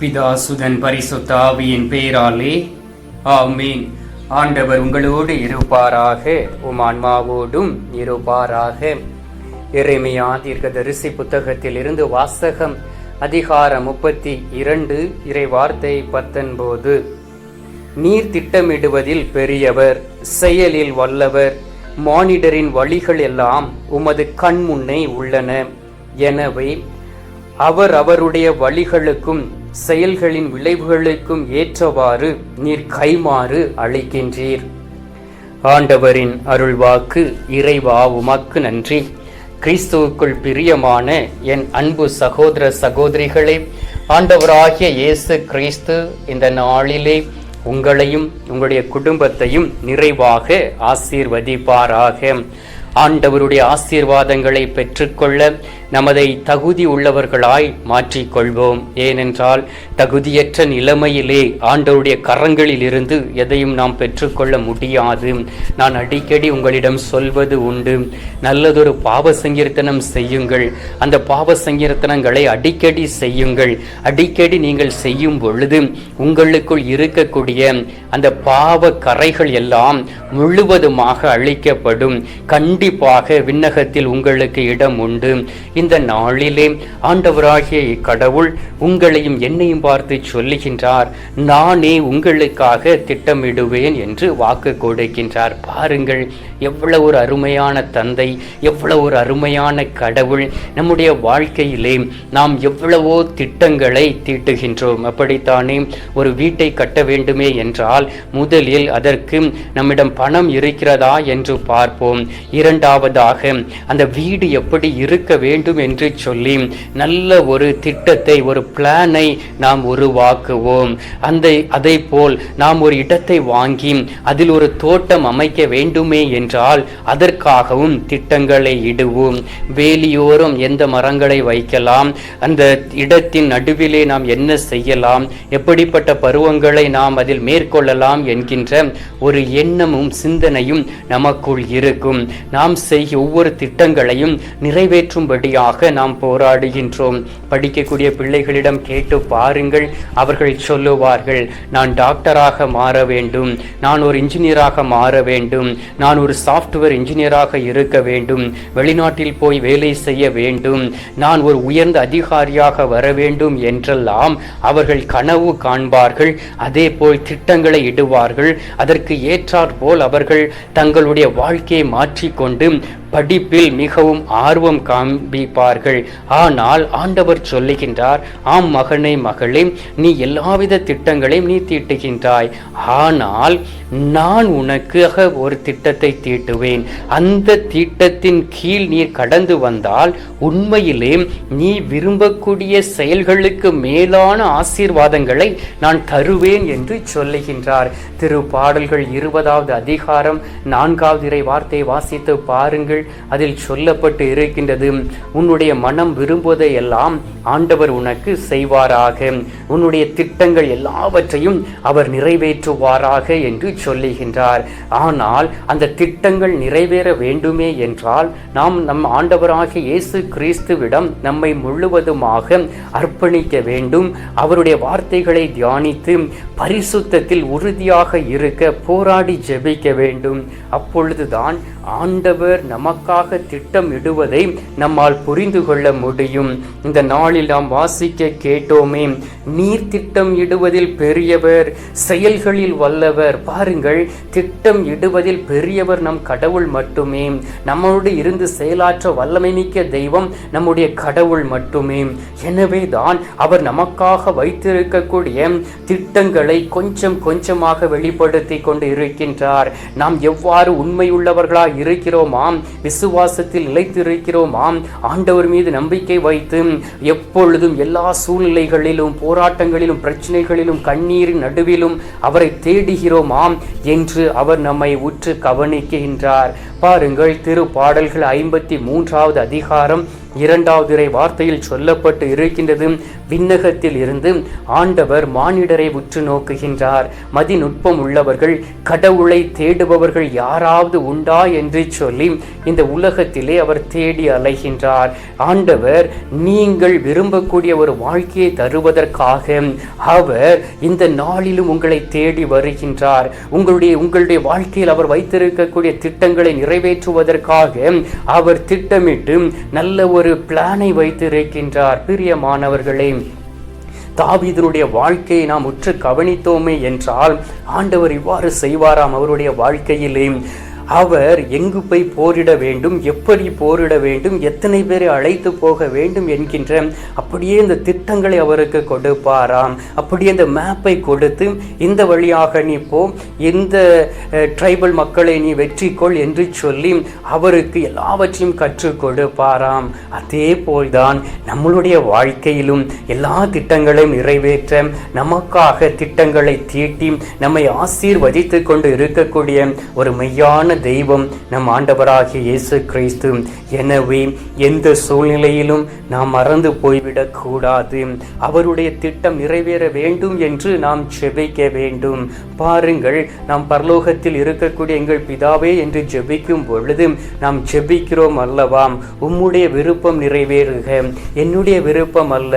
பிதாசுதன் பரிசுத்த ஆவியின் பேராலே. ஆமீன். ஆண்டவர் உங்களோடு இருப்பாராக. உம் ஆன்மாவோடும் இருப்பாராக. இறைமையான தீர்க்க தரிசி புத்தகத்தில் இருந்து வாசகம் அதிகாரம் முப்பத்தி இரண்டு இறை வார்த்தை பத்தொன்பது. நீர் திட்டமிடுவதில் பெரியவர் செயலில் வல்லவர் மானிடரின் வழிகள் எல்லாம் உமது கண் முன்னே உள்ளன. எனவே அவர் அவருடைய வழிகளுக்கும் செயல்களின் விளைவுகளுக்கும் ஏற்றவாறு நீர் கைமாறு அழைக்கின்றீர் ஆண்டவரின் அருள்வாக்கு இறைவா உமக்கு நன்றி. கிறிஸ்துவுக்குள் பிரியமான என் அன்பு சகோதர சகோதரிகளே ஆண்டவராகிய இயேசு கிறிஸ்து இந்த நாளிலே உங்களையும் உங்களுடைய குடும்பத்தையும் நிறைவாக ஆசீர்வதிப்பாராக. ஆண்டவருடைய ஆசீர்வாதங்களை பெற்றுக்கொள்ள நமதை தகுதி உள்ளவர்களாய் மாற்றிக்கொள்வோம். ஏனென்றால் தகுதியற்ற நிலைமையிலே ஆண்டவருடைய கரங்களில் இருந்து எதையும் நாம் பெற்றுக்கொள்ள முடியாது. நான் அடிக்கடி உங்களிடம் சொல்வது உண்டு. நல்லதொரு பாவ சங்கீர்த்தனம் செய்யுங்கள். அந்த பாவ சங்கீர்த்தனங்களை அடிக்கடி செய்யுங்கள். அடிக்கடி நீங்கள் செய்யும் பொழுது உங்களுக்குள் இருக்கக்கூடிய அந்த பாவ கரைகள் எல்லாம் முழுவதுமாக அழிக்கப்படும். கண்டிப்பாக விண்ணகத்தில் உங்களுக்கு இடம் உண்டு. இந்த நாளிலே ஆண்டவராகிய இக்கடவுள் உங்களையும் என்னையும் பார்த்து சொல்லுகின்றார் நானே உங்களுக்காக திட்டமிடுவேன் என்று வாக்கு கொடுக்கின்றார். பாருங்கள் எவ்வளவு ஒரு அருமையான தந்தை எவ்வளவு ஒரு அருமையான கடவுள். நம்முடைய வாழ்க்கையிலே நாம் எவ்வளவோ திட்டங்களை தீட்டுகின்றோம். அப்படித்தானே? ஒரு வீட்டை கட்ட வேண்டுமே என்றால் முதலில் அதற்கு நம்மிடம் பணம் இருக்கிறதா என்று பார்ப்போம். இரண்டாவதாக அந்த வீடு எப்படி இருக்க வேண்டும் என்று சொல்லி நல்ல ஒரு திட்டத்தை ஒரு பிளானை நாம் உருவாக்குவோம். அந்த அதை போல் நாம் ஒரு இடத்தை வாங்கி அதில் ஒரு தோட்டம் அமைக்க வேண்டுமே என்றால் அதற்காகவும் திட்டங்களை இடுவோம். வேலியோரம் எந்த மரங்களை வைக்கலாம் அந்த இடத்தின் நடுவிலே நாம் என்ன செய்யலாம் எப்படிப்பட்ட பருவங்களை நாம் அதில் மேற்கொள்ளலாம் என்கின்ற ஒரு எண்ணமும் சிந்தனையும் நமக்குள் இருக்கும். நாம் செய்ய ஒவ்வொரு திட்டங்களையும் நிறைவேற்றும்படியாக நாம் போராடுகின்றோம். படிக்கக்கூடிய பிள்ளைகளிடம் கேட்டு பாருங்கள் அவர்கள் சொல்லுவார்கள் நான் டாக்டராக மாற வேண்டும் நான் ஒரு இன்ஜினியராக மாற வேண்டும் நான் ஒரு சாஃப்ட்வேர் இன்ஜினியராக இருக்க வேண்டும் வெளிநாட்டில் போய் வேலை செய்ய வேண்டும் நான் ஒரு உயர்ந்த அதிகாரியாக வர வேண்டும் என்றெல்லாம் அவர்கள் கனவு காண்பார்கள். அதே போல் திட்டங்களை இடுவார்கள். அதற்கு ஏற்றாற்போல் அவர்கள் தங்களுடைய வாழ்க்கையை மாற்றிக்கொண்டு படிப்பில் மிகவும் ஆர்வம் காண்பிப்பார்கள். ஆனால் ஆண்டவர் சொல்லுகின்றார் ஆம் மகனே மகளே நீ எல்லாவித திட்டங்களையும் நீ தீட்டுகின்றாய். ஆனால் நான் உனக்காக ஒரு திட்டத்தை தீட்டுவேன். அந்த திட்டத்தின் கீழ் நீ கடந்து வந்தால் உண்மையிலே நீ விரும்பக்கூடிய செயல்களுக்கு மேலான ஆசீர்வாதங்களை நான் தருவேன் என்று சொல்லுகின்றார். திரு பாடல்கள் இருபதாவது அதிகாரம் நான்காவது இறை வார்த்தை வாசித்து பாருங்கள். அதில் சொல்லப்பட்டு இருக்கின்றது உன்னுடைய மனம் விரும்புவதை எல்லாம் ஆண்டவர் உனக்கு செய்வாராக. உன்னுடைய திட்டங்கள் எல்லாவற்றையும் அவர் நிறைவேற்றுவாராக என்று சொல்லுகின்றார். ஆனால் அந்த திட்டங்கள் நிறைவேற வேண்டுமே என்றால் நாம் நம் ஆண்டவராக இயேசு கிறிஸ்துவிடம் நம்மை முழுவதுமாக அர்ப்பணிக்க வேண்டும். அவருடைய வார்த்தைகளை தியானித்து பரிசுத்தத்தில் உறுதியாக இருக்க போராடி ஜெபிக்க வேண்டும். அப்பொழுதுதான் ஆண்டவர் நமக்காக திட்டம் இடுவதை நம்மால் புரிந்து கொள்ள முடியும். இந்த நாளில் நாம் வாசிக்க கேட்டோமே நீர் திட்டம் இடுவதில் பெரியவர் செயல்களில் வல்லவர். பாருங்கள் திட்டம் இடுவதில் பெரியவர் நம் கடவுள் மட்டுமே. நம்மோடு இருந்து செயலாற்ற வல்லமை மிக்க தெய்வம் நம்முடைய கடவுள் மட்டுமே. எனவே தான் அவர் நமக்காக வைத்திருக்கக்கூடிய திட்டங்களை கொஞ்சம் கொஞ்சமாக வெளிப்படுத்தி கொண்டு இருக்கின்றார். நாம் எவ்வாறு உண்மையுள்ளவர்களாய் இருக்கிறோமாம். விசுவாசத்தில் நிலைத்து இருக்கிறோமாம் ஆண்டவர் மீது நம்பிக்கை வைத்து எப்பொழுதும் எல்லா சூழ்நிலைகளிலும் போராட்டங்களிலும் பிரச்சனைகளிலும் கண்ணீரின் நடுவிலும் அவரை தேடுகிறோமாம் என்று அவர் நம்மை உற்று கவனிக்கின்றார். பாருங்கள் திருப்பாடல்கள் ஐம்பத்தி மூன்றாவது அதிகாரம் இரண்டாவது இறை வார்த்தையில் சொல்லப்பட்டு இருக்கின்றது விண்ணகத்தில் இருந்து ஆண்டவர் மானிடரை உற்று நோக்குகின்றார். மதிநுட்பம் உள்ளவர்கள் கடவுளை தேடுபவர்கள் யாராவது உண்டா என்று சொல்லி இந்த உலகத்திலே அவர் தேடி அலைகின்றார். ஆண்டவர் நீங்கள் விரும்பக்கூடிய ஒரு வாழ்க்கையை தருவதற்காக அவர் இந்த நாளிலும் உங்களை தேடி வருகின்றார். உங்களுடைய உங்களுடைய வாழ்க்கையில் அவர் வைத்திருக்கக்கூடிய திட்டங்களை நிறைவேற்றுவதற்காக அவர் திட்டமிட்டு நல்ல ஒரு ஒரு பிளானை வைத்திருக்கின்றார் பிரியமானவர்களே தாவீதனுடைய வாழ்க்கையை நாம் உற்று கவனித்தோமே என்றால் ஆண்டவர் இவ்வாறு செய்வாராம் அவருடைய வாழ்க்கையிலே. அவர் எங்கு போய் போரிட வேண்டும் எப்படி போரிட வேண்டும் எத்தனை பேரை அழைத்து போக வேண்டும் என்கின்ற அப்படியே இந்த திட்டங்களை அவருக்கு கொடுப்பாராம். அப்படியே இந்த மேப்பை கொடுத்து இந்த வழியாக நீ போ இந்த ட்ரைபல் மக்களை நீ வெற்றி கொள் என்று சொல்லி அவருக்கு எல்லாவற்றையும் கற்றுக் கொடுப்பாராம். அதே போல்தான் நம்மளுடைய வாழ்க்கையிலும் எல்லா திட்டங்களையும் நிறைவேற்ற நமக்காக திட்டங்களை தீட்டி நம்மை ஆசீர்வதித்து கொண்டு இருக்கக்கூடிய ஒரு மெய்யான தெய்வம் நம் ஆண்டவராகிய இயேசு கிறிஸ்து. எனவே எந்த சூழ்நிலையிலும் நாம் மறந்து போய்விடக்கூடாது அவருடைய திட்டம் நிறைவேற வேண்டும் என்று நாம் ஜெபிக்க வேண்டும். பாருங்கள் நாம் பரலோகத்தில் இருக்கக்கூடிய எங்கள் பிதாவே என்று ஜெபிக்கும் பொழுது நாம் ஜெபிக்கிறோம் அல்லவாம் உம்முடைய விருப்பம் நிறைவேறுக. என்னுடைய விருப்பம் அல்ல.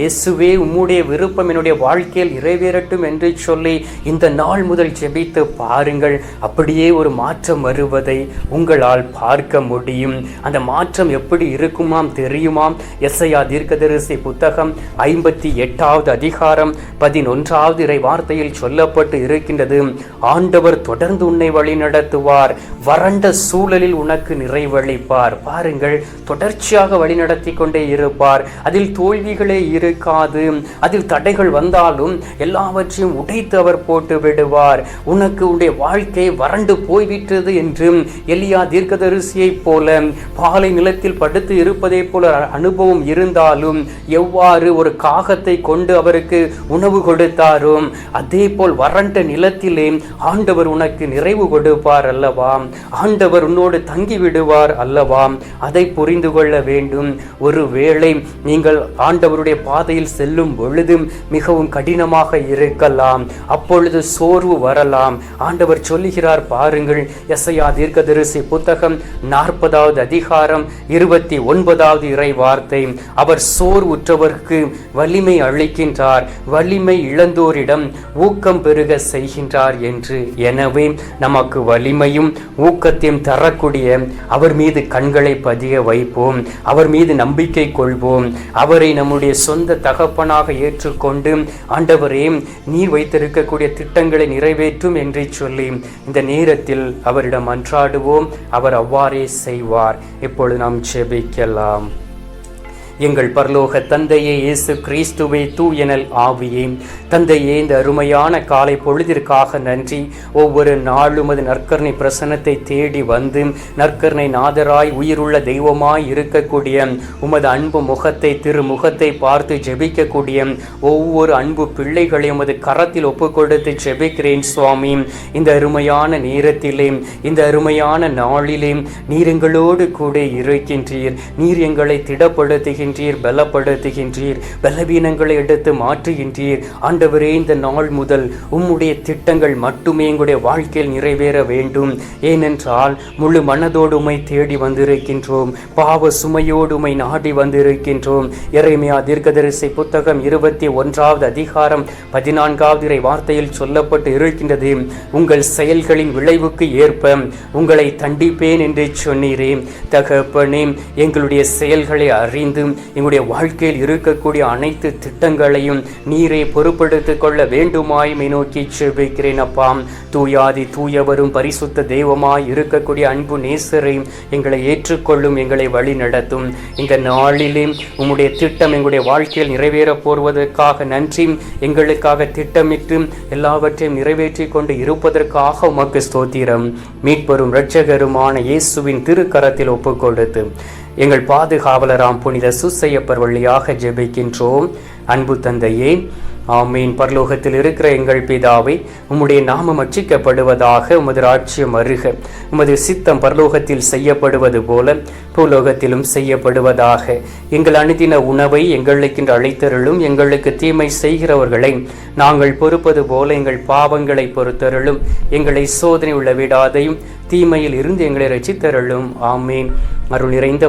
இயேசுவே உம்முடைய விருப்பம் என்னுடைய வாழ்க்கையில் நிறைவேறட்டும் என்று சொல்லி இந்த நாள் முதல் ஜெபித்து பாருங்கள். அப்படியே ஒரு மாற்றம் வருவதை உங்களால் பார்க்க முடியும். அந்த மாற்றம் எப்படி இருக்குமாம் தெரியுமாம்? எஸ்ஐயா தீர்க்கதரிசி புத்தகம் ஐம்பத்தி எட்டாவது அதிகாரம் பதினொன்றாவது இறை வார்த்தையில் சொல்லப்பட்டு இருக்கின்றது. ஆண்டவர் தொடர்ந்து உன்னை வழி நடத்துவார். வறண்ட சூழலில் உனக்கு நிறைவளிப்பார். பாருங்கள் தொடர்ச்சியாக வழி நடத்தி கொண்டே இருப்பார். அதில் தோல்விகளே இருக்காது. அதில் தடைகள் வந்தாலும் எல்லாவற்றையும் உடைத்து அவர் போட்டு விடுவார். உனக்கு உடைய வாழ்க்கை வறண்டு போய்விட்டது என்று எலியா தீர்க்கதரிசியைப் போல பாலை நிலத்தில் படுத்து இருப்பதைப் போல அனுபவம் இருந்தாலும் எவ்வாறு ஒரு காகத்தை கொண்டு அவருக்கு உணவு கொடுத்தாரோ அதே போல் வறண்ட நிலத்திலே ஆண்டவர் உனக்கு நிறைவு கொடுப்பார் அல்லவா? ஆண்டவர் உன்னோடு தங்கி விடுவார் அல்லவா? அதை புரிந்து கொள்ள வேண்டும். ஒருவேளை நீங்கள் ஆண்டவருடைய பாதையில் செல்லும் பொழுது மிகவும் கடினமாக இருக்கலாம். அப்பொழுது சோர்வு வரலாம். ஆண்டவர் சொல்லுகிறார் பாருங்கள் எஸ்ஐயா தீர்க்கதரிசி புத்தகம் நாற்பதாவது அதிகாரம் இருபத்தி ஒன்பதாவது இறை வார்த்தை அவர் சோர் உற்றவர்க்கு வலிமை அளிக்கின்றார் வலிமை இழந்தோரிடம் ஊக்கம் பெருக செய்கின்றார் என்று. எனவே நமக்கு வலிமையும் ஊக்கத்தையும் தரக்கூடிய அவர் மீது கண்களை பதிய வைப்போம் அவர் மீது நம்பிக்கை கொள்வோம். அவரை நம்முடைய சொந்த தகப்பனாக ஏற்றுக்கொண்டு ஆண்டவரே நீர் வைத்திருக்கக்கூடிய திட்டங்களை நிறைவேற்றும் என்று சொல்லி இந்த நேரத்தில் அவர் அவரிடம் அன்றாடுவோம். அவர் அவ்வாறே செய்வார். இப்பொழுது நாம் செபிக்கலாம் எங்கள் பரலோக தந்தையே இயேசு கிறிஸ்துவே தூயனல் ஆவியே. தந்தையே இந்த அருமையான காலை பொழுதிற்காக நன்றி. ஒவ்வொரு நாளும் அது நற்கர்ணை பிரசனத்தை தேடி வந்து நற்கர்ணை நாதராய் உயிருள்ள தெய்வமாய் இருக்கக்கூடிய உமது அன்பு முகத்தை திருமுகத்தை பார்த்து ஜெபிக்கக்கூடிய ஒவ்வொரு அன்பு பிள்ளைகளையும் உமது கரத்தில் ஒப்பு கொடுத்து ஜெபிக்கிறேன் சுவாமி. இந்த அருமையான நேரத்திலே இந்த அருமையான நாளிலே நீர் எங்களோடு கூட இருக்கின்றீர். நீர் எங்களை திடப்படுத்துகின்ற மாற்றுகின்றீர் பலப்படுத்துகின்றீர் பலவீனங்களை எடுத்து மாற்றுகின்றீர். ஆண்டவரே இந்த நாள் முதல் உம்முடைய திட்டங்கள் மட்டுமே எங்களுடைய வாழ்க்கையில் நிறைவேற வேண்டும். ஏனென்றால் முழு மனதோடு உமை தேடி வந்திருக்கின்றோம். பாவ சுமையோடு உமை நாடி வந்திருக்கின்றோம். இறைமையா தீர்க்கதரிசி புத்தகம் இருபத்தி ஒன்றாவது அதிகாரம் பதினான்காவது இறை வார்த்தையில் சொல்லப்பட்டு இருக்கின்றது. உங்கள் செயல்களின் விளைவுக்கு ஏற்ப உங்களை தண்டிப்பேன் என்று சொன்னீரே. தகப்பனே எங்களுடைய செயல்களை அறிந்து எங்களுடைய வாழ்க்கையில் இருக்கக்கூடிய அனைத்து திட்டங்களையும் நீரே பொறுப்படுத்திக் கொள்ள வேண்டுமாய் நோக்கி செபிக்கிறேன் அப்பாம் தூயாதி தூயவரும் பரிசுத்த தெய்வமாய் இருக்கக்கூடிய அன்பு நேசரை எங்களை ஏற்றுக்கொள்ளும் எங்களை வழி நடத்தும். இந்த நாளிலே உம்முடைய திட்டம் எங்களுடைய வாழ்க்கையில் நிறைவேறப் போவதற்காக நன்றி. எங்களுக்காக திட்டமிட்டு எல்லாவற்றையும் நிறைவேற்றி கொண்டு இருப்பதற்காக உமக்கு ஸ்தோத்திரம். மீட்பெரும் இரட்சகருமான இயேசுவின் திருக்கரத்தில் ஒப்புக்கொடுத்து எங்கள் பாதுகாவலராம் புனித சுசையப்பர் வழியாக ஜெபிக்கின்றோம். அன்பு தந்தையே ஆமீன். பரலோகத்தில் இருக்கிற எங்கள் பிதாவை உம்முடைய நாமம் அச்சிக்கப்படுவதாக உமது ராட்சியம் அருக. உமது சித்தம் பரலோகத்தில் செய்யப்படுவது போல பூலோகத்திலும் செய்யப்படுவதாக. எங்கள் அணுதின உணவை எங்களுக்கென்று அழைத்தருளும் எங்களுக்கு தீமை செய்கிறவர்களை நாங்கள் பொறுப்பது போல எங்கள் பாவங்களை பொறுத்தருளும். எங்களை சோதனை உள்ள விடாதையும் தீமையில் இருந்து எங்களை ரசித்தருளும் ஆமீன். அருள் நிறைந்த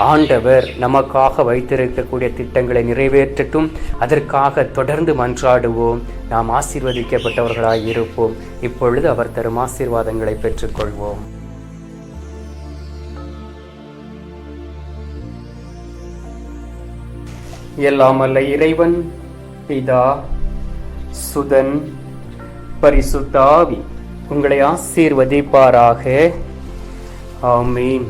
ஆண்டவர் நமக்காக வைத்திருக்கக்கூடிய திட்டங்களை நிறைவேற்றட்டும். அதற்காக தொடர்ந்து மன்றாடுவோம். நாம் ஆசீர்வதிக்கப்பட்டவர்களாய் இருப்போம். இப்பொழுது அவர் தரும் ஆசீர்வாதங்களை பெற்றுக்கொள்வோம். எல்லாம் அல்ல இறைவன் பிதா சுதன் பரிசுத்தாவி உங்களை ஆசீர்வதிப்பாராக. ஆமீன்.